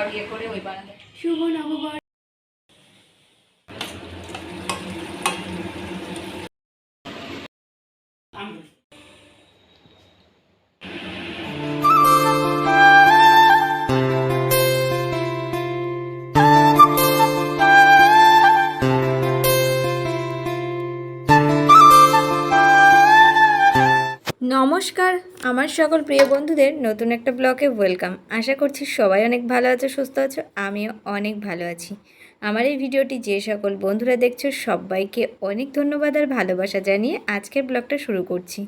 আবার ইয়ে করে ওই বানাতে শুভ নববর্ষ। নমস্কার, আমার সকল প্রিয় বন্ধুদের নতুন একটা ব্লগে ওয়েলকাম। আশা করছি সবাই অনেক ভালো আছো, সুস্থ আছো, আমিও অনেক ভালো আছি। আমার এই ভিডিওটি যে সকল বন্ধুরা দেখছ, সবাইকে অনেক ধন্যবাদ আর ভালোবাসা জানিয়ে আজকের ব্লগটা শুরু করছি।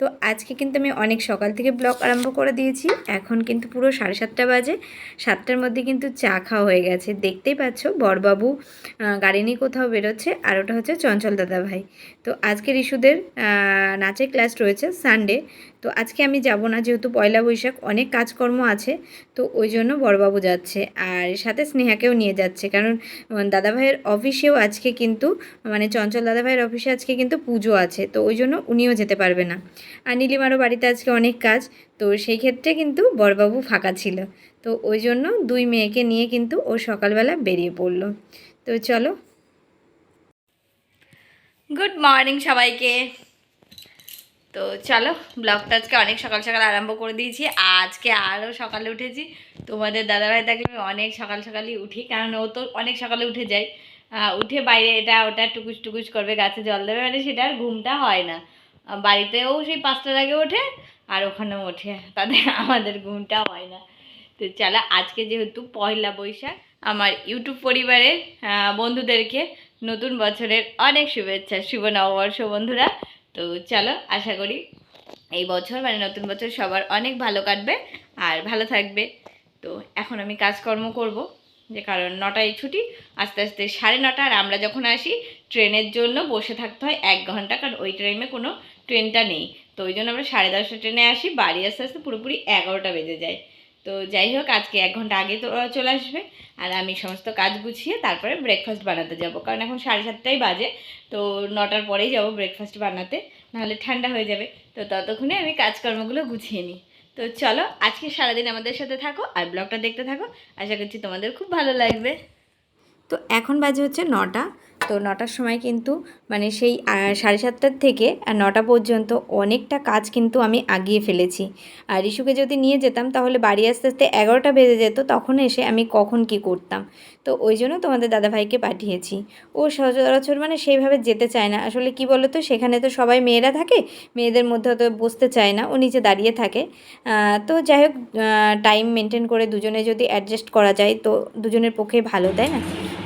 তো আজকে কিন্তু আমি অনেক সকাল থেকে ব্লগ আরম্ভ করে দিয়েছি। এখন কিন্তু পুরো সাড়ে সাতটা বাজে। সাতটার মধ্যে কিন্তু চা খাওয়া হয়ে গেছে। দেখতেই পাচ্ছ, বরবাবু গাড়ি নিয়ে কোথাও বেরোচ্ছে আর ওটা হচ্ছে চঞ্চল দাদা ভাই। তো আজকে ইস্যুদের নাচের ক্লাস রয়েছে সানডে তো আজকে আমি যাব না, যেহেতু পয়লা বৈশাখ, অনেক কাজকর্ম আছে। তো ওই জন্য বড়বাবু যাচ্ছে আর সাথে স্নেহাকেও নিয়ে যাচ্ছে। কারণ দাদাভাইয়ের অফিসেও আজকে কিন্তু মানে চঞ্চল দাদাভাইয়ের অফিসে আজকে কিন্তু পুজো আছে। তো ওই জন্য উনিও যেতে পারবে না। আর নীলিমারও বাড়িতে আজকে অনেক কাজ, তো সেই ক্ষেত্রে কিন্তু বড়বাবু ফাঁকা ছিল। তো ওই জন্য দুই মেয়েকে নিয়ে কিন্তু ও সকালবেলা বেরিয়ে পড়ল। তো চলো। গুড মর্নিং সবাইকে। তো চলো, ব্লগটা আজকে অনেক সকাল সকাল আরম্ভ করে দিয়েছি। আজকে আরও সকালে উঠেছি। তোমাদের দাদাভাই থাকলে অনেক সকাল সকালই উঠি, কারণ ও তো অনেক সকালে উঠে যায়। উঠে বাইরে এটা ওটা টুকুস টুকুস করবে, গাছে জল দেবে মানে সেটা আর ঘুমটা হয় না। বাড়িতেও সেই পাঁচটার আগে ওঠে আর ওখানেও ওঠে। তাদের আমাদের ঘুমটা হয় না। তো চলো, আজকে যেহেতু পয়লা বৈশাখ, আমার ইউটিউব পরিবারের বন্ধুদেরকে নতুন বছরের অনেক শুভেচ্ছা, শুভ নববর্ষ বন্ধুরা। তো চলো, আশা করি এই বছর মানে নতুন বছর সবার অনেক ভালো কাটবে আর ভালো থাকবে। তো এখন আমি কাজকর্ম করব, যে কারণ নটায় ছুটি, আস্তে আস্তে সাড়ে নটা, আর আমরা যখন আসি, ট্রেনের জন্য বসে থাকতে হয় এক ঘণ্টা, কারণ ওই টাইমে কোনো ট্রেনটা নেই। তো ওই জন্য আমরা সাড়ে দশটা ট্রেনে আসি। বাড়ি আস্তে আস্তে পুরোপুরি এগারোটা বেজে যায়। তো যাই হোক, আজকে এক ঘণ্টা আগে তো চলে আসবে। আর আমি সমস্ত কাজ গুছিয়ে তারপরে ব্রেকফাস্ট বানাতে যাব। কারণ এখন সাড়ে সাতটাই বাজে। তো নটার পরেই যাব ব্রেকফাস্ট বানাতে। নাহলে ঠান্ডা হয়ে যাবে। তো ততক্ষণে আমি কাজকর্মগুলো গুছিয়ে নিই। তো চলো, আজকে সারাদিন আমাদের সাথে থাকো আর ব্লগটা দেখতে থাকো। আশা করছি তোমাদের খুব ভালো লাগবে। তো এখন বাজে হচ্ছে নটা। তো নটার সময় কিন্তু মানে সেই সাড়ে সাতটার থেকে নটা পর্যন্ত অনেকটা কাজ কিন্তু আমি আগিয়ে ফেলেছি। আর ইস্যুকে যদি নিয়ে যেতাম, তাহলে বাড়ি আসতে আসতে এগারোটা বেজে যেত, তখন এসে আমি কখন কি করতাম। তো ওই জন্য তোমাদের দাদাভাইকে পাঠিয়েছি। ও সচরাচর মানে সেইভাবে যেতে চায় না। আসলে কি বলো তো সেখানে তো সবাই মেয়েরা থাকে, মেয়েদের মধ্যে তো বসতে চায় না, ও নিচে দাঁড়িয়ে থাকে। তো যাই হোক টাইম মেনটেন করে দুজনে যদি অ্যাডজাস্ট করা যায়, তো দুজনের পক্ষে ভালো, তাই না?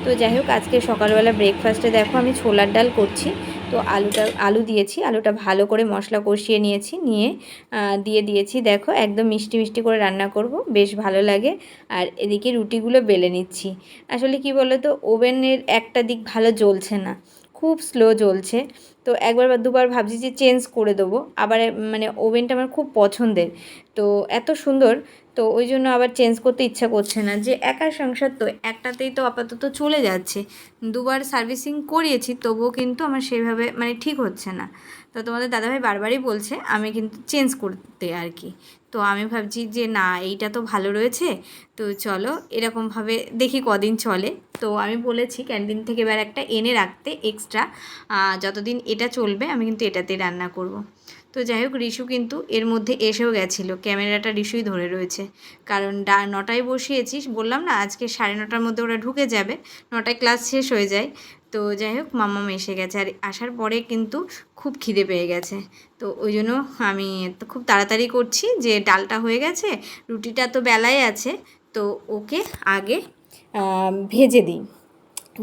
তো যাই হোক, আজকে সকালবেলা ব্রেকফাস্টে দেখো আমি ছোলার ডাল করছি। তো আলুটা, আলু দিয়েছি, আলুটা ভালো করে মশলা কষিয়ে নিয়েছি, নিয়ে দিয়ে দিয়েছি। দেখো, একদম মিষ্টি মিষ্টি করে রান্না করব, বেশ ভালো লাগে। আর এদিকে রুটিগুলো বেলে নিচ্ছি। আসলে কি বলো তো ওভেনের একটা দিক ভালো জ্বলছে না, খুব স্লো জ্বলছে। তো একবার বা দুবার ভাবছি যে চেঞ্জ করে দেবো, আবার মানে ওভেনটা আমার খুব পছন্দের। তো এত সুন্দর তো ওই জন্য আবার চেঞ্জ করতে ইচ্ছা করছে না যে একা সংসার তো একটাতেই তো আপাতত চলে যাচ্ছে। দুবার সার্ভিসিং করিয়েছি, তবুও কিন্তু আমার সেভাবে মানে ঠিক হচ্ছে না। তো তোমাদের দাদাভাই বারবারই বলছে, আমি কিন্তু চেঞ্জ করতে আর কি। তো আমি ভাবছি যে না, এইটা তো ভালো রয়েছে, তো চলো এরকমভাবে দেখি কদিন চলে। তো আমি বলেছি ক্যান্টিন থেকে এবার একটা এনে রাখতে এক্সট্রা যতদিন এটা চলবে, আমি কিন্তু এটাতেই রান্না করব। তো যাই হোক, রিশু কিন্তু এর মধ্যে এসেও গেছিল। ক্যামেরাটা রিশুই ধরে রয়েছে। কারণ ডা, নটায় বসিয়েছি বললাম না, আজকে সাড়ে নটার মধ্যে ওরা ঢুকে যাবে। নটায় ক্লাস শেষ হয়ে যায়। তো যাই হোক মামাম এসে গেছে। আর আসার পরে কিন্তু খুব খিদে পেয়ে গেছে। তো ওই জন্য আমি খুব তাড়াতাড়ি করছি যে ডালটা হয়ে গেছে, রুটিটা তো বেলায় আছে। তো ওকে আগে ভেজে দিই।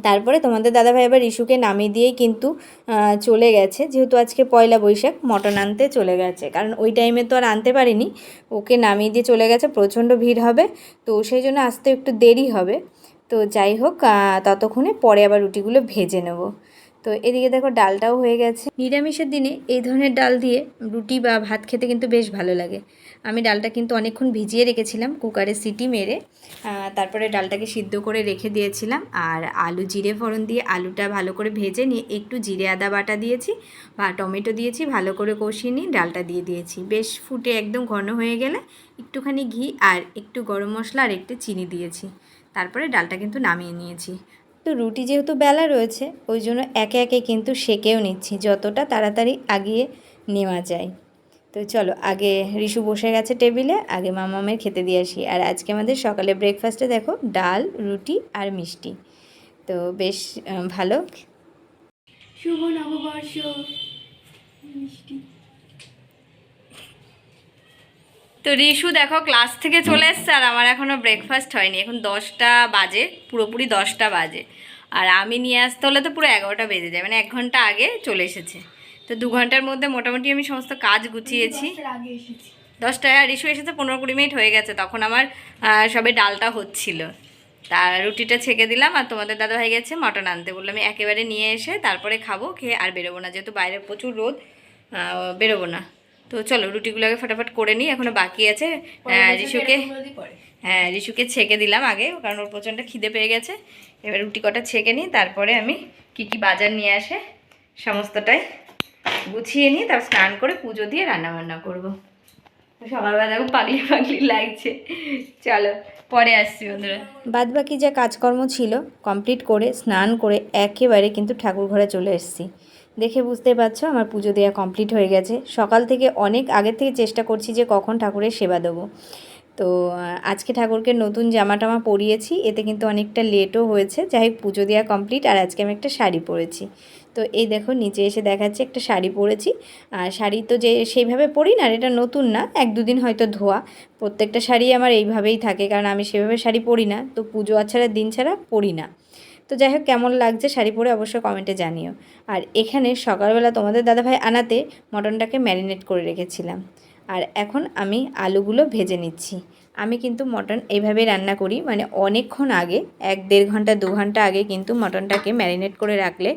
তারপরে তোমাদের দাদাভাই আবার ইস্যুকে নামিয়ে দিয়েই কিন্তু চলে গেছে। যেহেতু আজকে পয়লা বৈশাখ, মটন আনতে চলে গেছে। কারণ ওই টাইমে তো আর আনতে পারিনি। ওকে নামিয়ে দিয়ে চলে গেছে, প্রচণ্ড ভিড় হবে। তো সেই জন্য আসতে একটু দেরি হবে। তো যাই হোক ততক্ষণে পরে আবার রুটিগুলো ভেজে নেব। তো এদিকে দেখো ডালটাও হয়ে গেছে। নিরামিষের দিনে এই ধরনের ডাল দিয়ে রুটি বা ভাত খেতে কিন্তু বেশ ভালো লাগে। আমি ডালটা কিন্তু অনেকক্ষণ ভিজিয়ে রেখেছিলাম কুকারে সিটি মেরে। তারপরে ডালটাকে সিদ্ধ করে রেখে দিয়েছিলাম। আর আলু জিরে ফোড়ন দিয়ে আলুটা ভালো করে ভেজে নিয়ে একটু জিরে আদা বাটা দিয়েছি বা টমেটো দিয়েছি, ভালো করে কষিয়ে নিয়ে ডালটা দিয়ে দিয়েছি। বেশ ফুটে একদম ঘন হয়ে গেলে একটুখানি ঘি আর একটু গরম মশলা আর একটু চিনি দিয়েছি। তারপরে ডালটা কিন্তু নামিয়ে নিয়েছি। তো রুটি যেহেতু বেলা রয়েছে, ওই জন্য একে একে কিন্তু সেকেও নিচ্ছি, যতটা তাড়াতাড়ি আগিয়ে নেওয়া যায়। তো চলো আগে রিশু বসে গেছে টেবিলে আগে মামামের খেতে দিয়ে আসি। আর আজকে আমাদের সকালে ব্রেকফাস্টে দেখো ডাল রুটি আর মিষ্টি। তো বেশ ভালো। শুভ নববর্ষ মিষ্টি। তো রিশু দেখো ক্লাস থেকে চলে এসছে আর আমার এখনও ব্রেকফাস্ট হয়নি। এখন দশটা বাজে পুরোপুরি দশটা বাজে। আর আমি নিয়ে আসতে হলে তো পুরো এগারোটা বেজে যায় মানে এক ঘণ্টা আগে চলে এসেছে। তো দু ঘণ্টার মধ্যে মোটামুটি আমি সমস্ত কাজ গুছিয়েছি। দশটায় আর রিশু এসেছে পনেরো কুড়ি মিনিট হয়ে গেছে তখন আমার সবে ডালটা হচ্ছিল। তার রুটিটা ছেঁকে দিলাম আর তোমাদের দাদা ভাই গেছে মটন আনতে। বললাম আমি একেবারে নিয়ে এসে তারপরে খাব খেয়ে আর বেরোবো না যেহেতু বাইরে প্রচুর রোদ বেরোবো না। তো চলো রুটিগুলোকে ফটাফট করে নিই এখনও বাকি আছে। রিশুকে হ্যাঁ রিশুকে ছেঁকে দিলাম আগে কারণ ওর প্রচণ্ড খিদে পেয়ে গেছে। এবার রুটি কটা ছেঁকে নিই তারপরে আমি কি কি বাজার নিয়ে আসে সমস্তটাই গুছিয়ে নিয়ে তারপর স্নান করে পুজো দিয়ে রান্না বান্না করব। সকালবেলা দেখো পাগলি পাগলি লাগছে। চলো, পরে আসছি বন্ধুরা। বাদ বাকি যা কাজকর্ম ছিল কমপ্লিট করে, স্নান করে একেবারে কিন্তু ঠাকুর ঘরে চলে এসেছি। দেখে বুঝতে পারছ, আমার পুজো দেওয়া কমপ্লিট হয়ে গেছে। সকাল থেকে অনেক আগের থেকে চেষ্টা করছি যে কখন ঠাকুরের সেবা দেবো। তো আজকে ঠাকুরকে নতুন জামা টামা পরিয়েছি, এতে কিন্তু অনেকটা লেটও হয়েছে। যাই হোক, পুজো দেওয়া কমপ্লিট আর আজকে আমি একটা শাড়ি পরেছি। তো এই দেখো, নিচে এসে দেখাচ্ছে একটা শাড়ি পরেছি। আর শাড়ি তো যে সেইভাবে পরি না এটা নতুন না, এক দুদিন হয়তো ধোয়া। প্রত্যেকটা শাড়ি আমার এইভাবেই থাকে, কারণ আমি সেভাবে শাড়ি পরি না, তো পুজো ছাড়া দিন ছাড়া পরি না। তো যাই হোক, কেমন লাগছে শাড়ি পরে অবশ্যই কমেন্টে জানিও। আর এখানে সকালবেলা তোমাদের দাদাভাই আনাতে মটনটাকে ম্যারিনেট করে রেখেছিলাম। আর এখন আমি আলুগুলো ভেজে নিচ্ছি। আমি কিন্তু মটন এইভাবে রান্না করি মানে অনেকক্ষণ আগে, এক দেড় ঘণ্টা, দু ঘণ্টা আগে কিন্তু মটনটাকে ম্যারিনেট করে রাখলে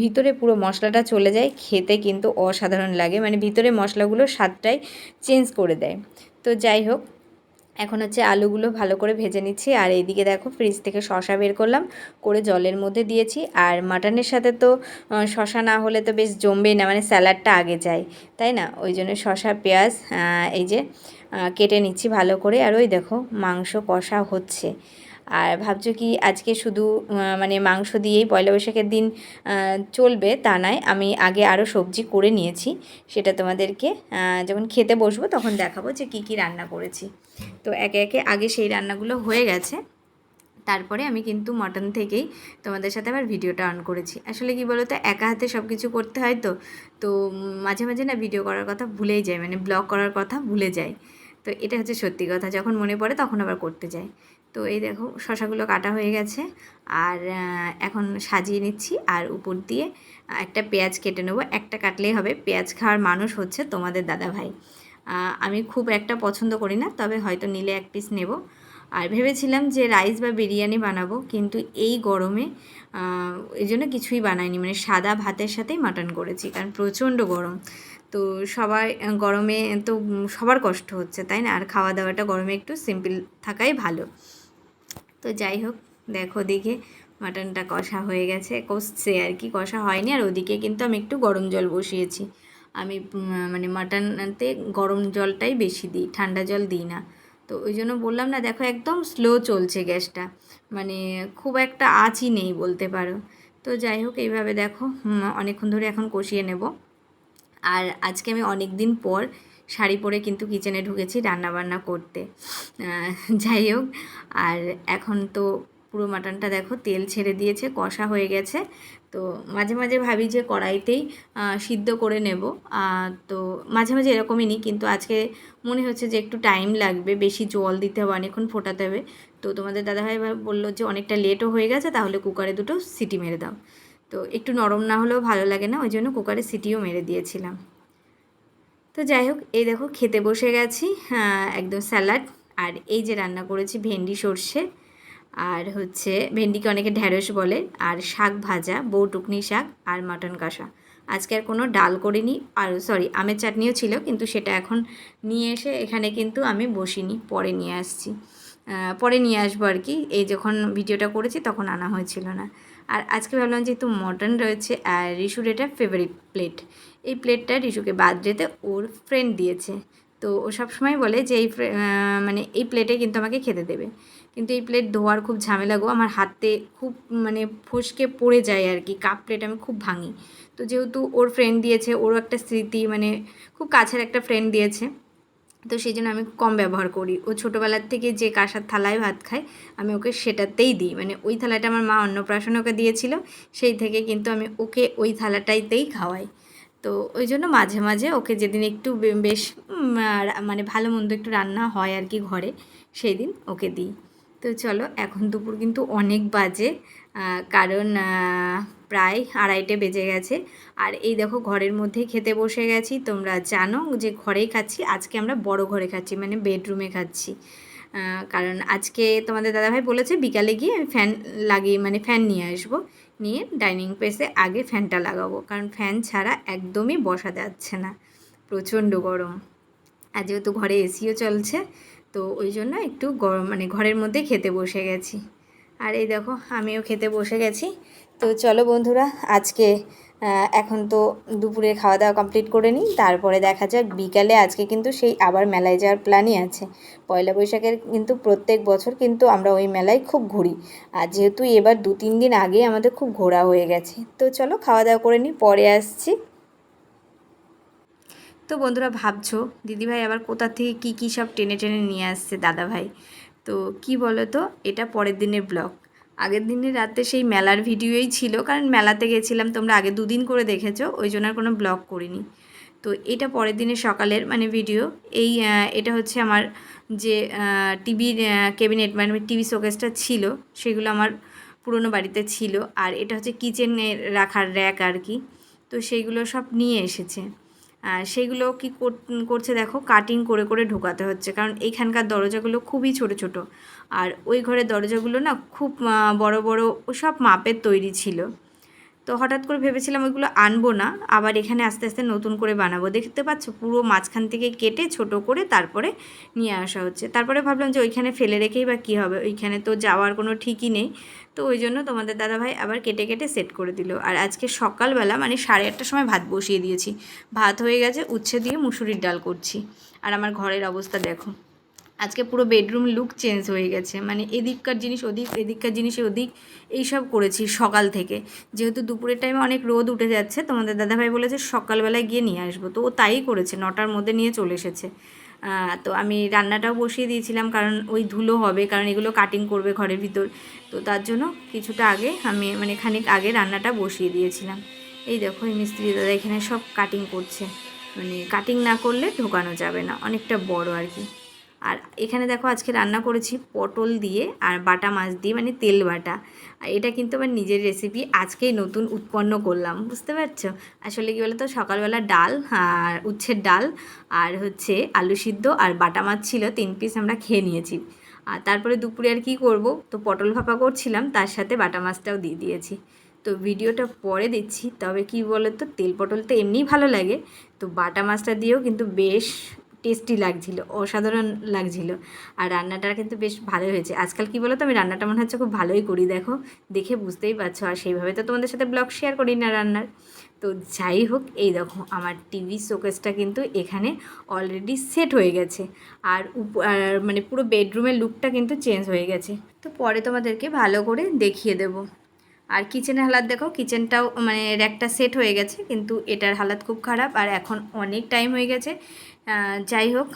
ভিতরে পুরো মশলাটা চলে যায়, খেতে কিন্তু অসাধারণ লাগে মানে ভিতরে মশলাগুলো স্বাদটাই চেঞ্জ করে দেয়। তো যাই হোক এখন হচ্ছে আলুগুলো ভালো করে ভেজে নিচ্ছি। আর এইদিকে দেখো ফ্রিজ থেকে শশা বের করলাম, করে জলের মধ্যে দিয়েছি। আর মাটনের সাথে তো শশা না হলে তো বেশ জমবেই না মানে স্যালাডটা আগে যায়, তাই না? ওই জন্য শশা পেঁয়াজ এই যে কেটে নিচ্ছি ভালো করে। আর ওই দেখো মাংস কষা হচ্ছে। আর ভাবছ কি আজকে শুধু মানে মাংস দিয়েই পয়লা বৈশাখের দিন চলবে তা নয়, আমি আগে আরও সবজি করে নিয়েছি, সেটা তোমাদেরকে যখন খেতে বসবো তখন দেখাবো যে কী কী রান্না করেছি। তো একে একে আগে সেই রান্নাগুলো হয়ে গেছে, তারপরে আমি কিন্তু মটন থেকেই তোমাদের সাথে আবার ভিডিওটা অন করেছি। আসলে কি বলো তো একা হাতে সব কিছু করতে হয় তো তো মাঝে মাঝে না ভিডিও করার কথা ভুলেই যায় মানে ব্লগ করার কথা ভুলে যায়। তো এটা হচ্ছে সত্যি কথা, যখন মনে পড়ে তখন আবার করতে যায় তো এই দেখো শশাগুলো কাটা হয়ে গেছে। আর এখন সাজিয়ে নিচ্ছি আর উপর দিয়ে একটা পেঁয়াজ কেটে নেব। একটা কাটলেই হবে, পেঁয়াজ খাওয়ার মানুষ হচ্ছে তোমাদের দাদা ভাই আমি খুব একটা পছন্দ করি না, তবে হয়তো নিলে এক পিস নেব। আর ভেবেছিলাম যে রাইস বা বিরিয়ানি বানাবো, কিন্তু এই গরমে এই জন্য কিছুই বানাইনি। মানে সাদা ভাতের সাথেই মাটন করেছি, কারণ প্রচণ্ড গরম। তো সবাই, গরমে তো সবার কষ্ট হচ্ছে, তাই না? আর খাওয়া দাওয়াটা গরমে একটু সিম্পল থাকাই ভালো। তো যাই হোক, দেখো দিকে মাটনটা কষা হয়ে গেছে। কষছে আর কি, কষা হয়নি। আর ওদিকে কিন্তু আমি একটু গরম জল বসিয়েছি। আমি মানে মাটনতে গরম জলটাই বেশি দিই, ঠান্ডা জল দিই না। তো ওই জন্য বললাম না, দেখো একদম স্লো চলছে গ্যাসটা। মানে খুব একটা আঁচই নেই বলতে পারো। তো যাই হোক, এইভাবে দেখো অনেকক্ষণ ধরে এখন কষিয়ে নেব। আর আজকে আমি অনেক দিন পর শাড়ি পরে কিন্তু কিচেনে ঢুকেছি রান্নাবান্না করতে। যাই হোক, আর এখন তো পুরো মাটনটা দেখো তেল ছেড়ে দিয়েছে, কষা হয়ে গেছে। তো মাঝে মাঝে ভাবি যে কড়াইতেই সিদ্ধ করে নেব। তো মাঝে মাঝে এরকমই নিই কিন্তু আজকে মনে হচ্ছে যে একটু টাইম লাগবে, বেশি জল দিতে হবে, অনেকক্ষণ ফোটাতে হবে। তো তোমাদের দাদাভাই বলল যে অনেকটা লেটও হয়ে গেছে, তাহলে কুকারে দুটো সিটি মেরে দাও। তো একটু নরম না হলেও ভালো লাগে না, ওই জন্য কুকারে সিটিও মেরে দিয়েছিলাম। তো যাই হোক এই দেখো খেতে বসে গেছি। হ্যাঁ, একদম স্যালাড। আর এই যে রান্না করেছি ভেন্ডি সর্ষে। আর হচ্ছে ভেন্ডিকে অনেকে ঢ্যাঁড়স বলে। আর শাক ভাজা বউটুকনি শাক আর মাটন কষা। আজকে আর কোনো ডাল করিনি। আর সরি আমের চাটনিও ছিল কিন্তু সেটা এখন নিয়ে এসে এখানে কিন্তু আমি বসিনি। পরে নিয়ে আসছি। পরে নিয়ে আসব আর কি। এই যখন ভিডিওটা করেছি তখন আনা হয়েছিল না। আর আজকে ভাবলাম যেহেতু মটন রয়েছে আর রিশুর এটা ফেভারিট প্লেট এই প্লেটটা রিশুকে বার্থডেতে ওর ফ্রেন্ড দিয়েছে। তো ও সবসময় বলে যে এই মানে এই প্লেটে কিন্তু আমাকে খেতে দেবে। কিন্তু এই প্লেট ধোয়ার খুব ঝামেলা গো, আমার হাতে খুব মানে ফসকে পড়ে যায় আর কি কাপ প্লেট আমি খুব ভাঙি। তো যেহেতু ওর ফ্রেন্ড দিয়েছে, ওরও একটা স্মৃতি মানে খুব কাছের একটা ফ্রেন্ড দিয়েছে। তো সেই জন্য আমি কম ব্যবহার করি। ও ছোটোবেলার থেকে যে কাঁসার থালায় ভাত খায়, আমি ওকে সেটাতেই দিই। মানে ওই থালাটা আমার মা অন্নপ্রাশন ওকে দিয়েছিল, সেই থেকে কিন্তু আমি ওকে ওই থালাটাইতেই খাওয়াই। তো ওই জন্য মাঝে মাঝে ওকে যেদিন একটু বেশ মানে ভালো মন্দ একটু রান্না হয় আর কি ঘরে সেই দিন ওকে দিই। তো চলো, এখন দুপুর কিন্তু অনেক বাজে কারণ প্রায় আড়াইটে বেজে গেছে। আর এই দেখো ঘরের মধ্যেই খেতে বসে গেছি, তোমরা জানো যে ঘরেই খাচ্ছি, আজকে আমরা বড় ঘরে খাচ্ছি মানে বেডরুমে খাচ্ছি। কারণ আজকে তোমাদের দাদাভাই বলেছে, বিকালে গিয়ে ফ্যান লাগিয়ে মানে ফ্যান নিয়ে আসব। নিয়ে ডাইনিং প্লেসে আগে ফ্যানটা লাগাবো। কারণ ফ্যান ছাড়া একদমই বসা যাচ্ছে না। প্রচণ্ড গরম। আর যেহেতু ঘরে এসিও চলছে, তো ওই জন্য একটু গরম মানে ঘরের মধ্যে খেতে বসে গেছি। আর এই দেখো, আমিও খেতে বসে গেছি। তো চলো বন্ধুরা, আজকে এখন তো দুপুরে খাওয়া দাওয়া কমপ্লিট করে নিই। তারপরে দেখা যাক, বিকালে আজকে কিন্তু সেই আবার মেলায় যাওয়ার প্ল্যানই আছে। পয়লা বৈশাখের কিন্তু প্রত্যেক বছর কিন্তু আমরা ওই মেলায় খুব ঘুরি। আর যেহেতু এবার দু তিন দিন আগে আমাদের খুব ঘোরা হয়ে গেছে। তো চলো খাওয়া দাওয়া করে নিই, পরে আসছি। তো বন্ধুরা ভাবছ, দিদিভাই আবার কোথা থেকে কী কী সব টেনে টেনে নিয়ে আসছে দাদাভাই? তো কি বলো তো এটা পরের দিনের ব্লগ আগের দিনের রাতে সেই মেলার ভিডিওই ছিল, কারণ মেলাতে গেছিলাম, তোমরা আগে দুদিন করে দেখেছ, ওই জন্য আর কোনো ব্লগ করিনি। তো এটা পরের দিনের সকালের মানে ভিডিও। এই এটা হচ্ছে আমার যে টিভির ক্যাবিনেট মানে টিভি শোকেসটা ছিল, সেগুলো আমার পুরনো বাড়িতে ছিল, আর এটা হচ্ছে কিচেনে রাখার র্যাক আর কি। তো সেইগুলো সব নিয়ে এসেছে। আর সেইগুলো কি কর- করছে দেখো কাটিং করে করে ঢোকাতে হচ্ছে। কারণ এইখানকার দরজাগুলো খুবই ছোট ছোট। আর ওই ঘরের দরজাগুলো না খুব বড় বড়, ও সব মাপের তৈরি ছিল। তো হঠাৎ করে ভেবেছিলাম ওইগুলো আনব না, আবার এখানে আস্তে আস্তে নতুন করে বানাবো। দেখতে পাচ্ছ পুরো মাঝখান থেকে কেটে ছোট করে তারপরে নিয়ে আসা হচ্ছে। তারপরে ভাবলাম যে ওইখানে ফেলে রেখেই বা কী হবে? ওইখানে তো যাওয়ার কোনো ঠিকই নেই। তো ওই জন্য তোমাদের দাদাভাই আবার কেটে কেটে সেট করে দিল। আর আজকে সকালবেলা মানে সাড়ে আটটার সময় ভাত বসিয়ে দিয়েছি। ভাত হয়ে গেছে, উচ্ছে দিয়ে মুসুরির ডাল করছি। আর আমার ঘরের অবস্থা দেখো। আজকে পুরো বেডরুম লুক চেঞ্জ হয়ে গেছে। মানে এদিককার জিনিস ওদিক, এদিককার জিনিস ওদিক, এইসব করেছি সকাল থেকে। যেহেতু দুপুরের টাইমে অনেক রোদ উঠে যাচ্ছে, তোমাদের দাদাভাই বলেছে সকালবেলায় গিয়ে নিয়ে আসব। তো ও তাই করেছে, নটার মধ্যে নিয়ে চলে এসেছে। তো আমি রান্নাটাও বসিয়ে দিয়েছিলাম, কারণ ওই ধুলো হবে, কারণ এগুলো কাটিং করবে ঘরের ভিতর। তো তার জন্য কিছুটা আগে আমি মানে খানিক আগে রান্নাটা বসিয়ে দিয়েছিলাম। এই দেখো, এই মিস্ত্রি দাদা এখানে সব কাটিং করছে। মানে কাটিং না করলে ঢোকানো যাবে না, অনেকটা বড় আর কি। আর এখানে দেখো আজকে রান্না করেছি পটল দিয়ে আর বাটা মাছ দিয়ে মানে তেল বাটা। আর এটা কিন্তু আমার নিজের রেসিপি আজকেই নতুন উৎপন্ন করলাম, বুঝতে পারছ? আসলে কি বলতো, সকালবেলা ডাল আর উচ্ছের ডাল আর হচ্ছে আলু সিদ্ধ আর বাটা মাছ ছিল, তিন পিস আমরা খেয়ে নিয়েছি। আর তারপরে দুপুরে আর কি করব? তো পটল ভাপা করছিলাম, তার সাথে বাটা মাছটাও দিয়ে দিয়েছি। তো ভিডিওটা পরে দিচ্ছি তবে কি বলো তো তেল পটল তো এমনিই ভালো লাগে। তো বাটা মাছটা দিয়েও কিন্তু বেশ টেস্টি লাগছিল, অসাধারণ লাগছিল। আর রান্নাটা কিন্তু বেশ ভালোই হয়েছে। আজকাল কি বলো তো আমি রান্নাটা মনে হচ্ছে খুব ভালোই করি, দেখো। দেখে বুঝতেই পারছ। আর সেইভাবে তো তোমাদের সাথে ব্লগ শেয়ার করি না রান্নার। তো যাই হোক, এই দেখো, আমার টিভি শোকেসটা কিন্তু এখানে অলরেডি সেট হয়ে গেছে। আর মানে পুরো বেডরুমের লুকটা কিন্তু চেঞ্জ হয়ে গেছে। তো পরে তোমাদেরকে ভালো করে দেখিয়ে দেবো। আর কিচেনের হালাত দেখো কিচেনটাও মানে র্যাকটা সেট হয়ে গেছে, কিন্তু এটার হালাত খুব খারাপ। আর এখন অনেক টাইম হয়ে গেছে। যাই হোক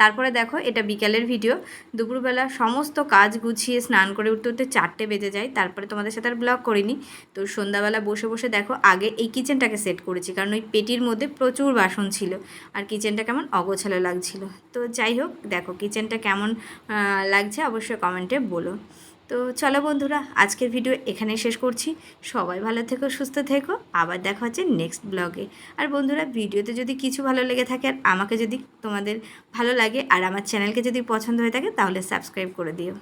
তারপরে দেখো, এটা বিকালের ভিডিও। দুপুরবেলা সমস্ত কাজ গুছিয়ে স্নান করে উঠতে উঠতে চারটে বেজে যায়। তারপরে তোমাদের সাথে আর ব্লগ করিনি। তো সন্ধ্যাবেলা বসে বসে দেখো, আগে এই কিচেনটাকে সেট করেছি, কারণ ওই পেটির মধ্যে প্রচুর বাসন ছিল। আর কিচেনটা কেমন অগোছালো লাগছিল। তো যাই হোক, দেখো কিচেনটা কেমন লাগছে, অবশ্যই কমেন্টে বলো। তো চলো বন্ধুরা, আজকের ভিডিও এখানে শেষ করছি। সবাই ভালো থেকো, সুস্থ থেকো। আবার দেখা হচ্ছে নেক্সট ব্লগে আর বন্ধুরা, ভিডিওতে যদি কিছু ভালো লেগে থাকে আর আমাকে যদি তোমাদের ভালো লাগে আর আমার চ্যানেলকে যদি পছন্দ হয়ে থাকে, তাহলে সাবস্ক্রাইব করে দিও।